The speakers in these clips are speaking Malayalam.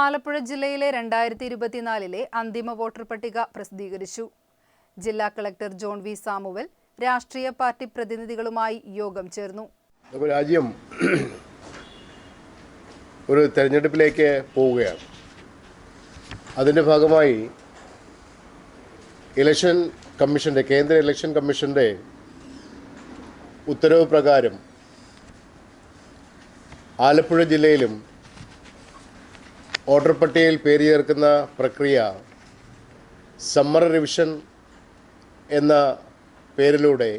ആലപ്പുഴ ജില്ലയിലെ രണ്ടായിരത്തി ഇരുപത്തിനാലിലെ അന്തിമ വോട്ടർ പട്ടിക പ്രസിദ്ധീകരിച്ചു. ജില്ലാ കളക്ടർ ജോൺ വി സാമുവൽ രാഷ്ട്രീയ പാർട്ടി പ്രതിനിധികളുമായി യോഗം ചേർന്നു. രാജ്യം ഒരു തെരഞ്ഞെടുപ്പിലേക്ക് പോവുകയാണ്. അതിന്റെ ഭാഗമായി ഇലക്ഷൻ കമ്മീഷന്റെ കേന്ദ്ര ഇലക്ഷൻ കമ്മീഷന്റെ ഉത്തരവ് പ്രകാരം ആലപ്പുഴ ജില്ലയിലും വോട്ടർ പട്ടികയിൽ പേര് ചേർക്കുന്ന പ്രക്രിയ സമ്മർ റിവിഷൻ എന്ന പേരിലൂടെ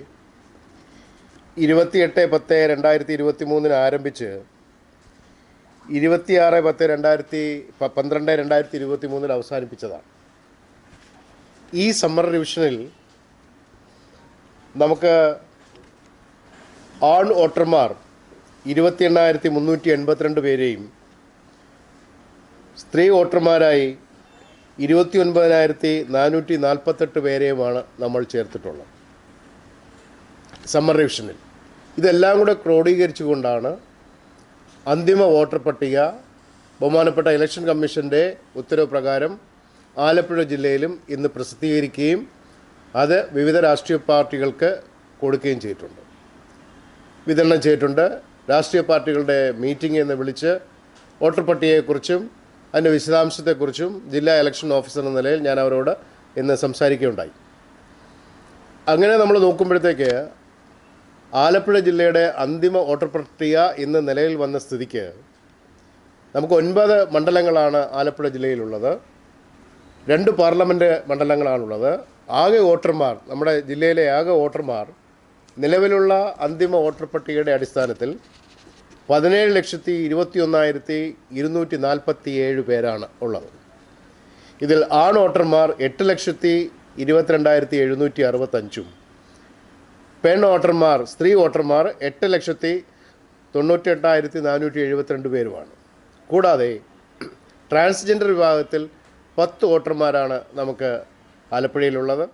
ഇരുപത്തിയെട്ട് പത്ത് രണ്ടായിരത്തി ഇരുപത്തി മൂന്നിന് ആരംഭിച്ച് ഇരുപത്തിയാറ് പത്ത് രണ്ടായിരത്തി പന്ത്രണ്ട് രണ്ടായിരത്തി ഇരുപത്തി മൂന്നിൽ അവസാനിപ്പിച്ചതാണ്. ഈ സമ്മർ റിവിഷനിൽ നമുക്ക് ആൺ വോട്ടർമാർ ഇരുപത്തി എണ്ണായിരത്തി മുന്നൂറ്റി എൺപത്തിരണ്ട് പേരെയും സ്ത്രീ വോട്ടർമാരായി ഇരുപത്തി ഒൻപതിനായിരത്തി നാനൂറ്റി നാൽപ്പത്തെട്ട് പേരെയുമാണ് നമ്മൾ ചേർത്തിട്ടുള്ളത്. സമ്മർ റിവിഷനിൽ ഇതെല്ലാം കൂടെ ക്രോഡീകരിച്ചുകൊണ്ടാണ് അന്തിമ വോട്ടർ പട്ടിക ബഹുമാനപ്പെട്ട ഇലക്ഷൻ കമ്മീഷന്റെ ഉത്തരവ് പ്രകാരം ആലപ്പുഴ ജില്ലയിലും ഇന്ന് പ്രസിദ്ധീകരിക്കുകയും അത് വിവിധ രാഷ്ട്രീയ പാർട്ടികൾക്ക് കൊടുക്കുകയും ചെയ്തിട്ടുണ്ട്. വിതരണം ചെയ്തിട്ടുണ്ട്. രാഷ്ട്രീയ പാർട്ടികളുടെ മീറ്റിംഗ് എന്ന് വിളിച്ച് വോട്ടർ പട്ടികയെക്കുറിച്ചും അതിന്റെ വിശദാംശത്തെക്കുറിച്ചും ജില്ലാ ഇലക്ഷൻ ഓഫീസർ എന്ന നിലയിൽ ഞാൻ അവരോട് ഇന്ന് സംസാരിക്കുകയുണ്ടായി. അങ്ങനെ നമ്മൾ നോക്കുമ്പോഴത്തേക്ക് ആലപ്പുഴ ജില്ലയുടെ അന്തിമ വോട്ടർ പട്ടിക ഇന്ന് നിലയിൽ വന്ന സ്ഥിതിക്ക് നമുക്ക് ഒൻപത് മണ്ഡലങ്ങളാണ് ആലപ്പുഴ ജില്ലയിലുള്ളത്. രണ്ട് പാർലമെന്റ് മണ്ഡലങ്ങളാണുള്ളത്. ആകെ വോട്ടർമാർ നമ്മുടെ ജില്ലയിലെ ആകെ വോട്ടർമാർ നിലവിലുള്ള അന്തിമ വോട്ടർ പട്ടികയുടെ അടിസ്ഥാനത്തിൽ പതിനേഴ് ലക്ഷത്തി ഇരുപത്തി ഒന്നായിരത്തി ഇരുന്നൂറ്റി നാൽപ്പത്തി ഏഴ് പേരാണ് ഉള്ളത്. ഇതിൽ ആൺ വോട്ടർമാർ എട്ട് ലക്ഷത്തി ഇരുപത്തിരണ്ടായിരത്തി എഴുന്നൂറ്റി അറുപത്തഞ്ചും പെൺ വോട്ടർമാർ സ്ത്രീ വോട്ടർമാർ എട്ട് ലക്ഷത്തി തൊണ്ണൂറ്റി എട്ടായിരത്തി നാനൂറ്റി എഴുപത്തിരണ്ട് പേരുമാണ്. കൂടാതെ ട്രാൻസ്ജെൻഡർ വിഭാഗത്തിൽ പത്ത് വോട്ടർമാരാണ് നമുക്ക് ആലപ്പുഴയിലുള്ളത്.